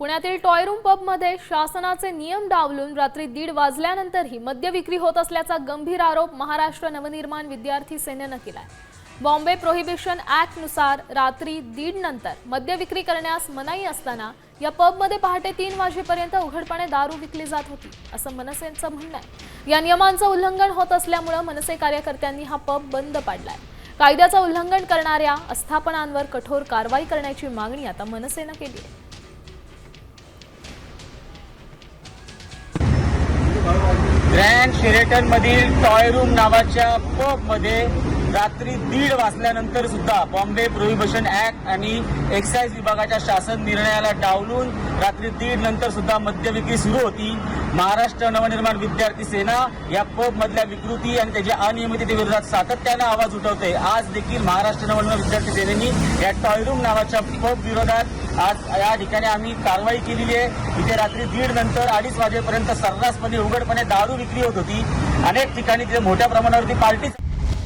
पुण्यातील टॉयरूम पबमध्ये शासनाचे नियम डावलून रात्री दीड वाजल्यानंतरही मद्य विक्री होत असल्याचा गंभीर आरोप महाराष्ट्र नवनिर्माण विद्यार्थी सेनेनं केलाय. बॉम्बे प्रोहिबिशननुसार रात्री दीड नंतर मद्य विक्री करण्यास मनाई असताना या पबमध्ये पहाटे तीन वाजेपर्यंत उघडपणे दारू विकली जात होती असं मनसेचं म्हणणं आहे. या नियमांचं उल्लंघन होत असल्यामुळं मनसे कार्यकर्त्यांनी हा पब बंद पाडलाय. कायद्याचं उल्लंघन करणाऱ्या आस्थापनांवर कठोर कारवाई करण्याची मागणी आता मनसेनं केली आहे. ग्रँड शेरेटन मधील टॉय रूम नावाच्या पबमध्ये रात्री दीड वाजल्यानंतर सुद्धा बॉम्बे प्रोहिबिशन ऍक्ट आणि एक्साईज विभागाच्या शासन निर्णयाला डावलून रात्री दीड नंतर सुद्धा मद्य विक्री सुरू होती. महाराष्ट्र नवनिर्माण विद्यार्थी सेना या पब मधल्या विकृती आणि त्याच्या अनियमिततेविरोधात सातत्यानं आवाज उठवते आज देखील महाराष्ट्र नवनिर्माण विद्यार्थी सेनेनी या टॉयरूम नावाच्या पब विरोधात आज या ठिकाणी आम्ही कारवाई केलेली आहे. इथे रात्री दीड नंतर अडीच वाजेपर्यंत सर्रासपणे उघडपणे दारू विक्री होत होती. अनेक ठिकाणी तिथे मोठ्या प्रमाणावरती पार्टी